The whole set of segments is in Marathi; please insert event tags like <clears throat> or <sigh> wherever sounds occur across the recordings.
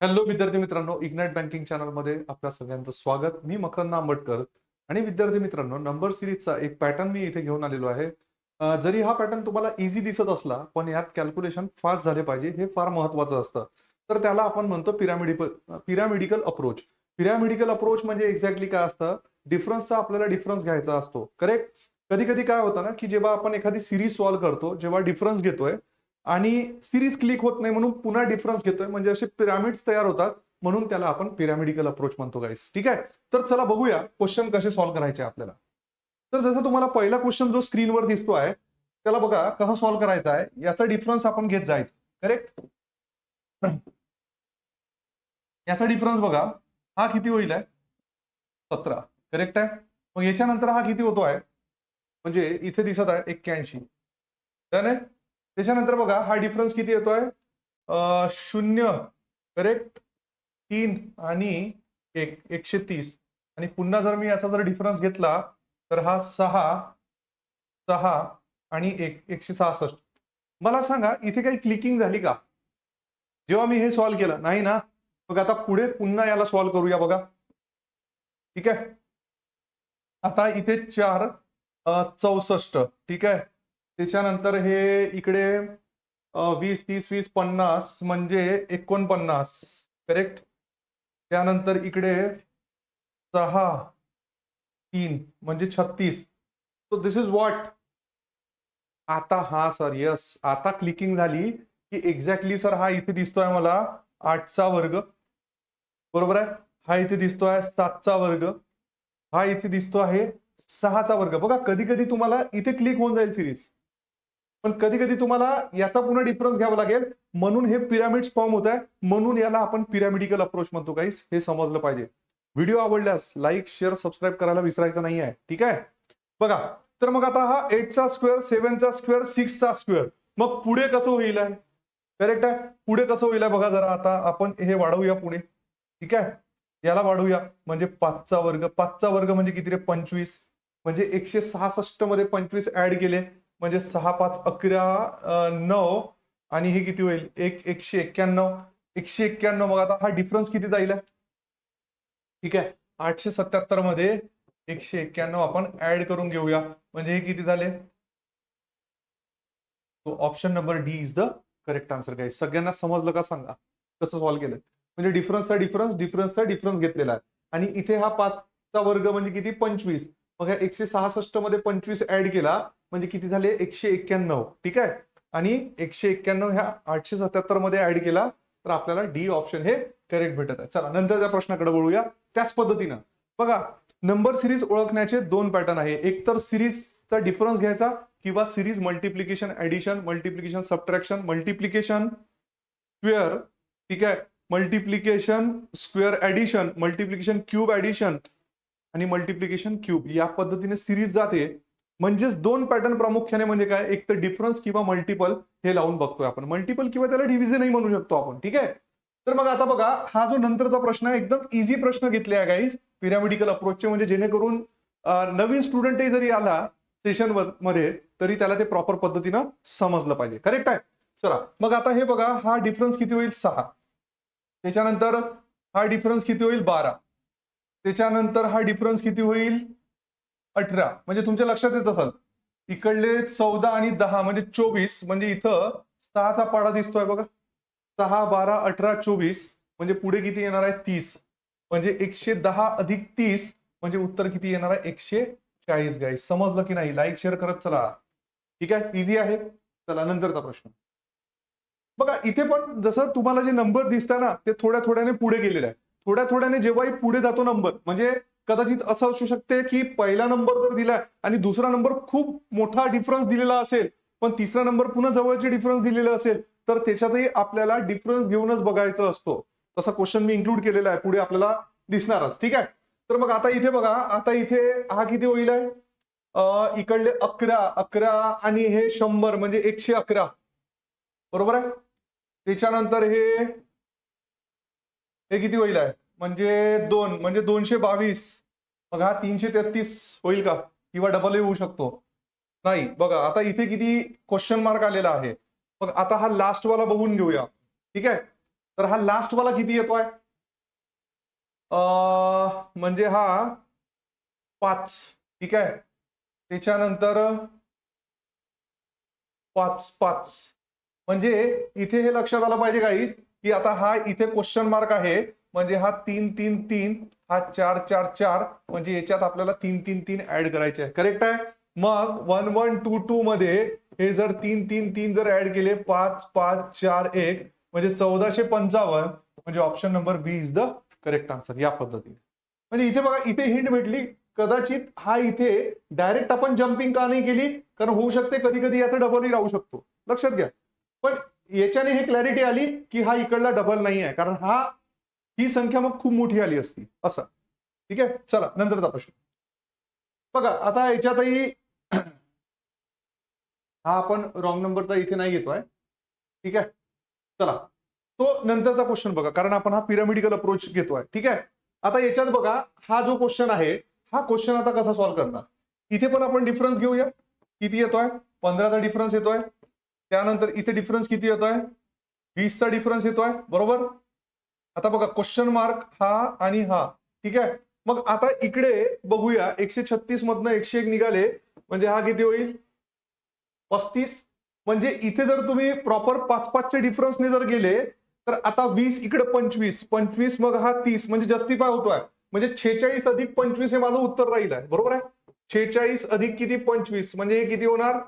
हॅलो विद्यार्थी मित्रांनो इग्नाइट बँकिंग चॅनलमध्ये आपल्या सगळ्यांचं स्वागत. मी मकरंद आंबटकर आणि विद्यार्थी मित्रांनो नंबर सिरीजचा एक पॅटर्न मी इथे घेऊन आलेलो आहे. जरी हा पॅटर्न तुम्हाला इझी दिसत असला पण यात कॅल्क्युलेशन फास्ट झाले पाहिजे हे फार महत्वाचं असतं. तर त्याला आपण म्हणतो pyramidical pyramidical approach pyramidical approach म्हणजे एक्झॅक्टली काय असतं? डिफरन्सचा आपल्याला डिफरन्स घ्यायचा असतो. करेक्ट कधी कधी काय होतं ना की जेव्हा आपण एखादी सिरीज सॉल्व्ह करतो जेव्हा डिफरन्स घेतोय आणि सिरीज क्लिक होत नाही म्हणून पुन्हा डिफरन्स घेतोय. म्हणजे असे पिरामिड्स तयार होतात म्हणून त्याला आपण पिरामिडिकल अप्रोच म्हणतो गाईस ठीक आहे? तर चला बघूया क्वेश्चन कसे सॉल्व्ह करायचे आपल्याला. तर जसं तुम्हाला पहिला क्वेश्चन जो स्क्रीनवर दिसतो आहे त्याला बघा कसा सॉल्व्ह करायचा आहे. याचा डिफरन्स आपण घेत जायचं. करेक्ट याचा डिफरन्स बघा. हा किती होईल आहे? सतरा. करेक्ट आहे? मग याच्यानंतर हा किती होतो आहे? म्हणजे इथे दिसत आहे एक्क्याऐंशी. त्याने त्याच्यानंतर बघा हा डिफरन्स किती येतोय? शून्य करेक्ट तीन आणि एक एकशे तीस. आणि पुन्हा जर मी याचा जर डिफरन्स घेतला तर हा सहा सहा आणि एक एकशे सहासष्ट. मला सांगा इथे काही क्लिकिंग झाली का? जेव्हा मी हे सॉल्व्ह केलं नाही ना? बघा आता पुढे पुन्हा याला सॉल्व्ह करूया बघा. ठीक आहे? आता इथे चार चौसष्ट. ठीक आहे? त्याच्यानंतर हे इकडे वीस तीस वीस पन्नास म्हणजे एकोणपन्नास. करेक्ट त्यानंतर इकडे सहा तीन म्हणजे छत्तीस. सो दिस इज व्हॉट आता हा सर यस आता क्लिकिंग झाली की एक्झॅक्टली सर हा इथे दिसतोय मला आठचा वर्ग. बरोबर आहे? हा इथे दिसतोय सातचा वर्ग. हा इथे दिसतो आहे सहाचा वर्ग. बघा कधी कधी तुम्हाला इथे क्लिक होऊन जाईल सिरीज पण कधी कधी तुम्हाला याचा पुन्हा डिफरन्स घ्यावा लागेल. म्हणून हे पिरामिड्स फॉर्म होत आहे म्हणून याला आपण पिरामिडिकल अप्रोच म्हणतो काहीच हे समजलं पाहिजे. व्हिडिओ आवडल्यास लाईक शेअर सबस्क्राईब करायला विसरायचं नाही आहे ठीक आहे? बघा तर मग आता हा एटचा स्क्वेअर सेव्हनचा स्क्वेअर सिक्सचा स्क्वेअर मग पुढे कसं होईल? आहे करेक्ट आहे? पुढे कसं होईल? आहे बघा जरा आता आपण हे वाढवूया पुढे. ठीक आहे? याला वाढवूया. म्हणजे पाचचा वर्ग. पाचचा वर्ग म्हणजे किती रे पंचवीस. म्हणजे एकशे सहासष्टमध्ये पंचवीस ऍड केले. म्हणजे सहा पाच अकरा नऊ आणि हे किती होईल? एक एकशे एक्क्याण्णव. एकशे एक्क्याण्णव मग आता हा डिफरन्स किती जाईल? ठीक आहे. आठशे सत्याहत्तरमध्ये एकशे एक्क्याण्णव आपण ऍड करून घेऊया. म्हणजे हे किती झाले? तो option number D is the correct answer काय सगळ्यांना समजलं का सांगा? कसं सॉल्व्ह केलं? म्हणजे डिफरन्सचा डिफरन्स डिफरन्सचा डिफरन्स घेतलेला आहे. आणि इथे हा पाचचा वर्ग म्हणजे किती? पंचवीस. मग एकशे सहासष्टमध्ये पंचवीस ऍड केला. म्हणजे किती झाले? एकशे एक्क्याण्णव. ठीक आहे? आणि एकशे एक्क्याण्णव ह्या आठशे सत्याहत्तरमध्ये ऍड केला तर आपल्याला डी ऑप्शन हे करेक्ट भेटत आहे. चला नंतरच्या प्रश्नाकडे वळूया. त्याच पद्धतीनं. बघा नंबर सिरीज ओळखण्याचे दोन पॅटर्न आहे. एक तर सिरीजचा डिफरन्स घ्यायचा किंवा series multiplication addition multiplication subtraction multiplication square ठीक आहे? Multiplication square addition multiplication cube addition आणि मल्टिप्लिकेशन क्यूब या पद्धतीने सिरीज जाते. म्हणजेच दोन पॅटर्न प्रामुख्याने म्हणजे काय? एक तर डिफरन्स किंवा मल्टिपल हे लावून बघतोय आपण. मल्टिपल किंवा त्याला डिव्हिजनही म्हणू शकतो आपण ठीक आहे? तर मग आता बघा हा जो नंतरचा प्रश्न आहे एकदम इझी प्रश्न घेतले आहे गाईज पिरामिडिकल अप्रोचचे म्हणजे जेणेकरून नवीन स्टुडंटही जरी आला सेशनमध्ये तरी त्याला ते प्रॉपर पद्धतीनं समजलं पाहिजे. करेक्ट आहे? चला मग आता हे बघा हा डिफरन्स किती होईल? सहा. त्याच्यानंतर हा डिफरन्स किती होईल? बारा. त्याच्यानंतर हा डिफरन्स किती होईल? अठरा. म्हणजे तुमच्या लक्षात येत असाल. इकडले चौदा आणि दहा म्हणजे चोवीस म्हणजे इथं सहाचा पाडा दिसतोय बघा. सहा बारा अठरा चोवीस म्हणजे पुढे किती येणार आहे? तीस. म्हणजे एकशे दहा अधिक तीस म्हणजे उत्तर किती येणार आहे? एकशे चाळीस गाईस समजलं की नाही? लाईक शेअर करत चला. ठीक आहे? इझी आहे? चला नंतरचा प्रश्न. बघा इथे पण जसं तुम्हाला जे नंबर दिसता ना ते थोड्या थोड्याने पुढे गेलेले आहे. थोड्या थोड्याने जेव्हाही पुढे जातो नंबर म्हणजे कदाचित असं असू शकते की पहिला नंबर जर दिलाय आणि दुसरा नंबर खूप मोठा डिफरन्स दिलेला असेल पण तिसरा नंबर पुन्हा जवळचे डिफरन्स दिलेला असेल तर त्याच्यातही आपल्याला डिफरन्स घेऊनच बघायचं असतो. तसा क्वेश्चन मी इन्क्लूड केलेला आहे पुढे आपल्याला दिसणारच. ठीक आहे? तर मग आता इथे बघा आता इथे हा किती होईल आहे? इकडले अकरा अकरा आणि हे शंभर म्हणजे एकशे अकरा. बरोबर आहे? त्याच्यानंतर हे हे किती होईल आहे? म्हणजे दोन म्हणजे दोनशे बावीस. मग हा तीनशे तेहतीस होईल का? किंवा डबल होऊ शकतो. नाही बघा आता इथे किती क्वेश्चन मार्क आलेला आहे. मग आता हा लास्ट वाला बघून घेऊया. ठीक आहे? तर हा लास्ट वाला किती येतोय? म्हणजे हा पाच. ठीक आहे? त्याच्यानंतर पाच पाच. म्हणजे इथे हे लक्षात आलं पाहिजे काहीच की आता हा इथे क्वेश्चन मार्क आहे. म्हणजे हा तीन तीन तीन हा चार चार चार म्हणजे याच्यात आपल्याला तीन तीन तीन ऍड करायचे आहे करेक्ट आहे? मग वन वन टू टू मध्ये हे जर तीन तीन तीन जर ऍड केले पाच पाच चार एक म्हणजे चौदाशे पंचावन्न म्हणजे option number B is the correct answer या पद्धतीने. म्हणजे इथे बघा इथे हिंट भेटली. कदाचित हा इथे डायरेक्ट आपण जम्पिंग का नाही केली? कारण होऊ शकते कधी कधी याचा डबलही राहू शकतो. लक्षात घ्या. पण याच्याने हे क्लॅरिटी आली की हा इकडला डबल नाही आहे कारण हा ही संख्या मग खूप मोठी आली असती. असं. ठीक आहे? चला नंतरचा प्रश्न बघा आता याच्यातही <clears throat> हा आपण रॉंग नंबरचा इथे नाही घेतोय. ठीक आहे? चला. तो नंतरचा क्वेश्चन बघा कारण आपण हा पिरामिडिकल अप्रोच घेतोय. ठीक आहे? आता याच्यात बघा हा जो क्वेश्चन आहे हा क्वेश्चन आता कसा सॉल्व्ह करणार? इथे पण आपण डिफरन्स घेऊया. किती येतोय? पंधराचा डिफरन्स येतोय. त्यानंतर इथे डिफरन्स किती येतोय? वीसचा डिफरन्स येतोय. बरोबर? आता बघा क्वेश्चन मार्क हा आणि हा. ठीक आहे? मग आता इकडे बघूया. एकशे छत्तीस मधनं एकशे एक निघाले. म्हणजे हा किती होईल? पस्तीस. म्हणजे इथे जर तुम्ही प्रॉपर पाच पाचच्या डिफरन्सने जर गेले तर आता वीस इकडे पंचवीस. पंचवीस मग हा तीस. म्हणजे जस्टिफाय होतोय. म्हणजे छेचाळीस अधिक पंचवीस हे माझं उत्तर राहील आहे. बरोबर आहे? छेचाळीस अधिक किती? पंचवीस. म्हणजे हे किती होणार?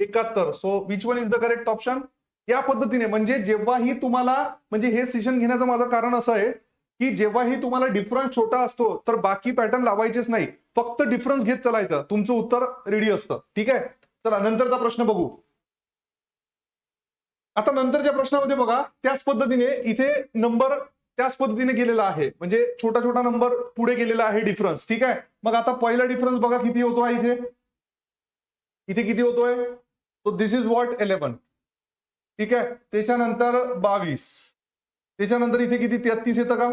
एकाहत्तर. So which one is the correct option या पद्धतीने म्हणजे जेव्हाही तुम्हाला म्हणजे हे सेशन घेण्याचं माझं कारण असं आहे की जेव्हाही तुम्हाला डिफरन्स छोटा असतो तर बाकी पॅटर्न लावायचेच नाही. फक्त डिफरन्स घेत चालायचं. तुमचं उत्तर रेडी असतं. ठीक आहे? चला नंतरचा प्रश्न बघू. आता नंतरच्या प्रश्नामध्ये बघा त्याच पद्धतीने इथे नंबर त्याच पद्धतीने गेलेला आहे. म्हणजे छोटा छोटा नंबर पुढे गेलेला आहे डिफरन्स ठीक आहे? मग आता पहिला डिफरन्स बघा किती होतो इथे. इथे किती होतोय? तो दिस इज वॉट इलेव्हन ठीक आहे? त्याच्यानंतर बावीस. त्याच्यानंतर इथे किती? तेहतीस येतं का?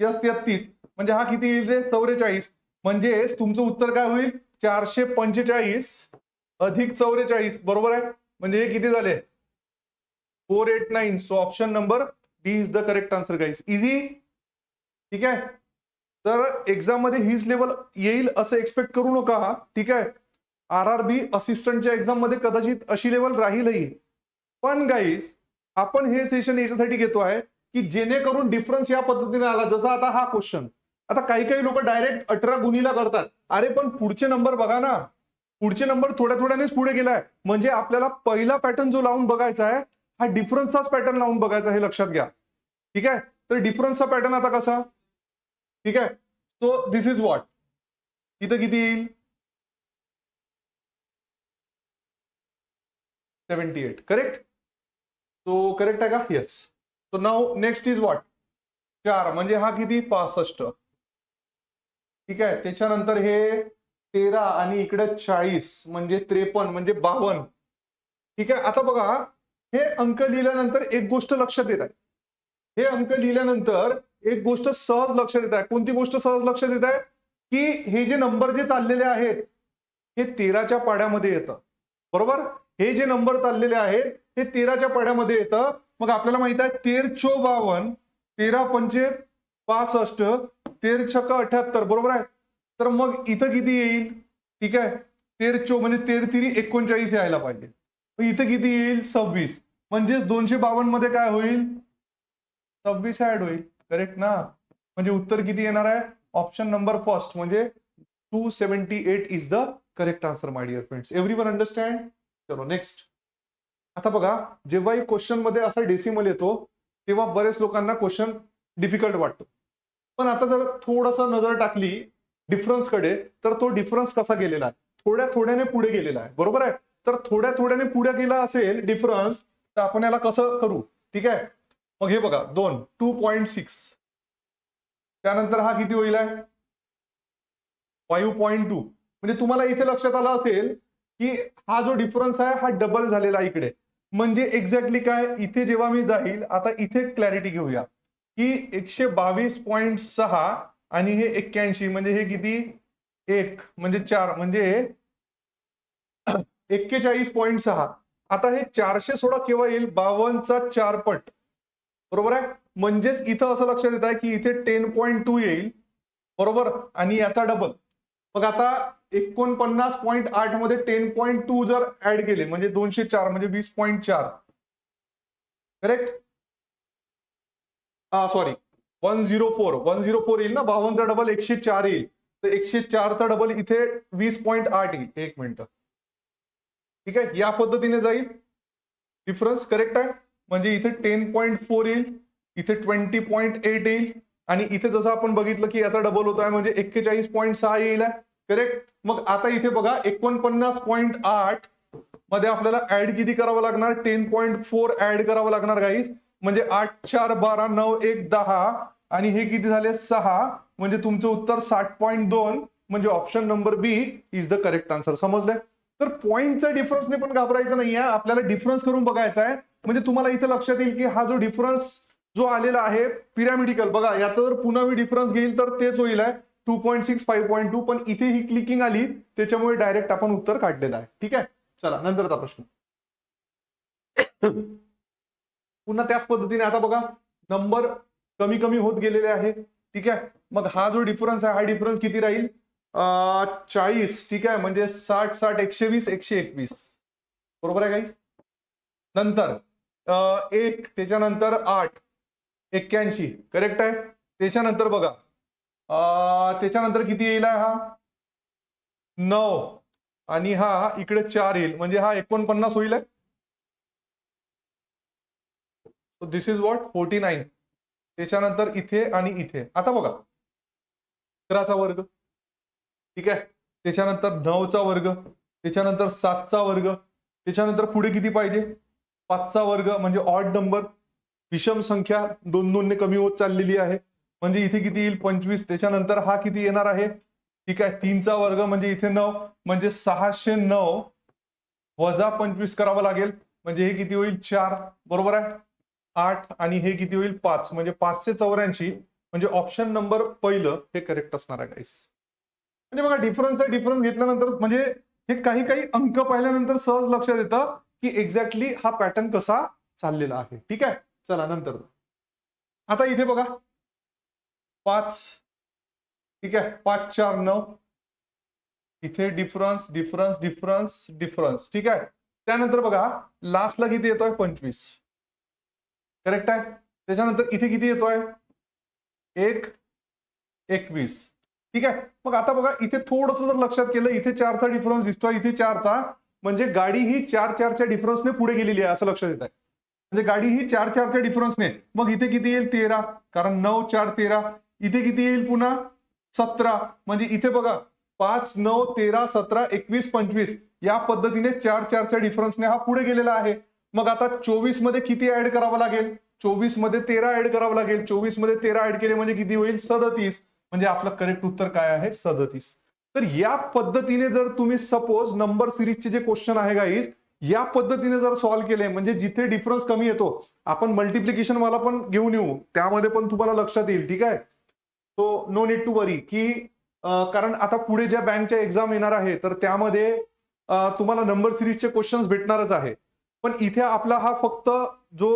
यस तेहतीस. म्हणजे हा किती येईल रे? चौवेचाळीस म्हणजेच तुमचं उत्तर काय होईल? चारशे पंचेचाळीस अधिक चौवेचाळीस बरोबर आहे? म्हणजे हे किती झाले? Four eight nine. So option number D is the correct answer guys easy ठीक आहे? तर एक्झाममध्ये हीच लेवल येईल असं एक्सपेक्ट करू नका. ठीक आहे? आर आर बी असिस्टंटच्या एक्झाममध्ये कदाचित अशी लेवल राहीलही. पण गाईस आपण हे सेशन याच्यासाठी घेतो आहे की जेणेकरून डिफरन्स या पद्धतीने आला. जसा आता हा क्वेश्चन आता काही काही लोक डायरेक्ट अठरा गुणीला करतात. अरे पण पुढचे नंबर बघा ना. पुढचे नंबर थोड्या थोड्यानेच पुढे गेलाय. म्हणजे आपल्याला पहिला पॅटर्न जो लावून बघायचा आहे हा डिफरन्सचाच पॅटर्न लावून बघायचा हे लक्षात घ्या. ठीक आहे? तर डिफरन्सचा पॅटर्न आता कसा? ठीक आहे? सो दिस इज वॉट इथं किती येईल? सेव्हन्टी एट करेक्ट तो करेक्ट आहे का? Yes so now next is what चार म्हणजे हा किती? पासष्ट. ठीक आहे? त्याच्यानंतर हे तेरा आणि इकडे चाळीस म्हणजे त्रेपन्न म्हणजे बावन्न. ठीक आहे? आता बघा हे अंक लिहिल्यानंतर एक गोष्ट लक्षात येत आहे. हे अंक लिहिल्यानंतर एक गोष्ट सहज लक्षात येत आहे. कोणती गोष्ट सहज लक्षात येत आहे? की हे जे नंबर जे चाललेले आहेत हे तेराच्या पाड्यामध्ये येतं. बरोबर? हे जे नंबर चाललेले आहेत हे तेराच्या पाड्यामध्ये येतं. मग आपल्याला माहीत आहे तेर चो बावन तेरा पंचे पासष्ट तेर छक अठ्याहत्तर बरोबर आहे? तर मग इथं किती येईल? ठीक आहे? तेर चो म्हणजे तेर तिरी एकोणचाळीस यायला पाहिजे. मग इथं किती येईल? सव्वीस. म्हणजेच दोनशे बावन्नमध्ये काय होईल? सव्वीस ऍड होईल. करेक्ट ना? म्हणजे उत्तर किती येणार आहे? ऑप्शन नंबर फर्स्ट म्हणजे two seventy eight is the correct answer my dear friends. Every one understand चलो नेक्स्ट आता बघा जेव्हाही क्वेश्चनमध्ये असा डेसिमल येतो तेव्हा बरेच लोकांना क्वेश्चन डिफिकल्ट वाटतो. पण आता जर थोडासा नजर टाकली डिफरन्सकडे तर तो डिफरन्स कसा गेलेला आहे? थोड्या थोड्याने पुढे गेलेला आहे. बरोबर आहे? तर थोड्या थोड्याने पुढे गेला असेल डिफरन्स तर आपण याला कसं करू? ठीक आहे? मग हे बघा दोन टू पॉईंट सिक्स त्यानंतर हा किती होईल आहे? फाईव्ह पॉईंट टू म्हणजे तुम्हाला इथे लक्षात आलं असेल की हा जो डिफरन्स आहे हा डबल झालेला आहे इकडे. म्हणजे एक्झॅक्टली काय? इथे जेव्हा मी जाईल आता इथे क्लॅरिटी घेऊया. की एकशे बावीस पॉईंट सहा आणि हे एक्क्याऐंशी म्हणजे हे किती? एक म्हणजे चार म्हणजे <coughs> एक्केचाळीस पॉईंट सहा. आता हे चारशे सोळा केव्हा येईल? बावनचा चार पट बरोबर आहे? म्हणजेच इथं असं लक्षात येत आहे की इथे टेन पॉईंट टू येईल. बरोबर? आणि याचा डबल मग आता एकोणपन्नास पॉईंट आठमध्ये टेन पॉईंट टू जर ऍड केले म्हणजे दोनशे चार म्हणजे वीस पॉईंट चार. करेक्ट हा sorry one zero four one zero four येईल ना? बावनचा डबल एकशे चार येईल. तर एकशे चारचा डबल इथे वीस पॉईंट आठ येईल. एक मिनिट. ठीक आहे? या पद्धतीने जाईल. डिफरन्स करेक्ट आहे? म्हणजे इथे टेन पॉईंट फोर येईल इथे ट्वेंटी पॉईंट एट येईल आणि इथे जसं आपण बघितलं की याचा डबल होतो आहे म्हणजे एक्केचाळीस पॉईंट सहा येईल. करेक्ट मग आता इथे बघा एकोणपन्नास पॉईंट आठमध्ये आपल्याला ऍड किती करावं लागणार? टेन पॉईंट फोर ऍड करावं लागणार गाईस म्हणजे आठ चार बारा नऊ एक दहा आणि हे किती झाले? सहा. म्हणजे तुमचं उत्तर साठ पॉईंट दोन. म्हणजे option number B is the correct answer समजलंय? तर पॉईंटचा डिफरन्सने पण घाबरायचं नाहीये. आपल्याला डिफरन्स करून बघायचा आहे. म्हणजे तुम्हाला इथे लक्षात येईल की हा जो डिफरन्स जो आलेला आहे पिरामिडिकल बघा याचा जर पुन्हा मी डिफरन्स घेईल तर तेच होईल आहे. Two point six five point two पण इथे ही क्लिकिंग आली त्याच्यामुळे डायरेक्ट आपण उत्तर काढलेलं आहे. ठीक आहे? चला नंतरचा प्रश्न. पुन्हा त्याच पद्धतीने आता बघा नंबर कमी कमी होत गेलेले आहे. ठीक आहे? मग हा जो डिफरन्स आहे हा डिफरन्स किती राहील? चाळीस. ठीक आहे? म्हणजे साठ साठ एकशे वीस एकशे एकवीस. बरोबर आहे काही नंतर एक त्याच्यानंतर आठ. एक्क्याऐंशी. करेक्ट आहे? त्याच्यानंतर बघा त्याच्यानंतर किती येईल आहे हा? नऊ. आणि हा इकडे चार येईल. म्हणजे हा एकोणपन्नास होईल? This is what forty nine. त्याच्यानंतर इथे आणि इथे. आता बघा. अकराचा वर्ग. ठीक आहे? त्याच्यानंतर नऊचा वर्ग. त्याच्यानंतर सातचा वर्ग. त्याच्यानंतर पुढे किती पाहिजे? पाचचा वर्ग म्हणजे ऑड नंबर विषम संख्या दोन दोनने कमी होत चाललेली आहे. म्हणजे इथे किती येईल? पंचवीस. त्याच्यानंतर हा किती येणार आहे? ठीक आहे. तीनचा वर्ग म्हणजे इथे नऊ. म्हणजे सहाशे नऊ वजा पंचवीस करावं लागेल. म्हणजे हे किती होईल? चार. बरोबर आहे? आठ आणि हे किती होईल? पाच. म्हणजे पाचशे चौऱ्याऐंशी. म्हणजे ऑप्शन नंबर पहिलं हे करेक्ट असणार आहे गाईस म्हणजे बघा डिफरन्स डिफरन्स घेतल्यानंतर म्हणजे हे काही काही अंक पाहिल्यानंतर सहज लक्षात येतं की एक्झॅक्टली हा पॅटर्न कसा चाललेला आहे. ठीक आहे? चला नंतर. आता इथे बघा. पाच ठीक आहे पाच चार नऊ. इथे डिफरन्स डिफरन्स डिफरन्स डिफरन्स ठीक आहे? त्यानंतर बघा लास्टला किती येतोय? पंचवीस. करेक्ट आहे? त्याच्यानंतर इथे किती येतोय? एक एकवीस. ठीक आहे? मग आता बघा इथे थोडस जर लक्षात केलं इथे चारचा डिफरन्स दिसतोय इथे चारचा. म्हणजे गाडी ही चार चारच्या डिफरन्सने पुढे गेलेली आहे असं लक्षात येत आहे. म्हणजे गाडी ही चार चारच्या डिफरन्सने मग इथे किती येईल? तेरा. कारण नऊ चार तेरा. इथे किती येईल पुन्हा? सतरा. म्हणजे इथे बघा पाच नऊ तेरा सतरा एकवीस पंचवीस. या पद्धतीने चार चारच्या डिफरन्सने हा पुढे गेलेला आहे. मग आता चोवीसमध्ये किती ऍड करावं लागेल? चोवीसमध्ये तेरा ऍड करावं लागेल. चोवीसमध्ये तेरा ऍड केले म्हणजे किती होईल? सदतीस. म्हणजे आपलं करेक्ट उत्तर काय आहे? सदतीस. तर या पद्धतीने जर तुम्ही सपोज नंबर सिरीजचे जे क्वेश्चन आहे गाईज या पद्धतीने जर सॉल्व्ह केले म्हणजे जिथे डिफरन्स कमी येतो आपण मल्टिप्लिकेशन वाला पण घेऊन येऊ. त्यामध्ये पण तुम्हाला लक्षात येईल ठीक आहे? So no need to worry की कारण आता पुढे ज्या बँकच्या एक्झाम येणार आहे तर त्यामध्ये तुम्हाला नंबर सिरीजचे क्वेश्चन्स भेटणारच आहे पण इथे आपला हा फक्त जो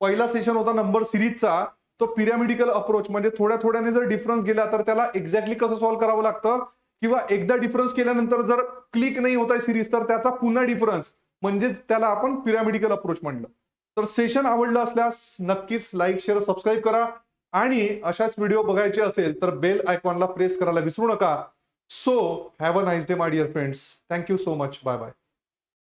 पहिला सेशन होता नंबर सिरीजचा तो पिरॅमिडिकल अप्रोच म्हणजे थोड्या थोड्याने जर डिफरन्स गेला तर त्याला एक्झॅक्टली कसं सॉल्व्ह करावं लागतं? किंवा एकदा डिफरन्स केल्यानंतर जर क्लिक नाही होत आहे सिरीज तर त्याचा पुन्हा डिफरन्स म्हणजेच त्याला आपण पिरॅमिडिकल अप्रोच म्हणलं. तर सेशन आवडलं असल्यास नक्कीच लाईक शेअर सबस्क्राईब करा. आणि अशाच व्हिडिओ बघायचे असेल तर बेल आयकॉनला प्रेस करायला विसरू नका. So have a nice day my dear friends thank you so much bye bye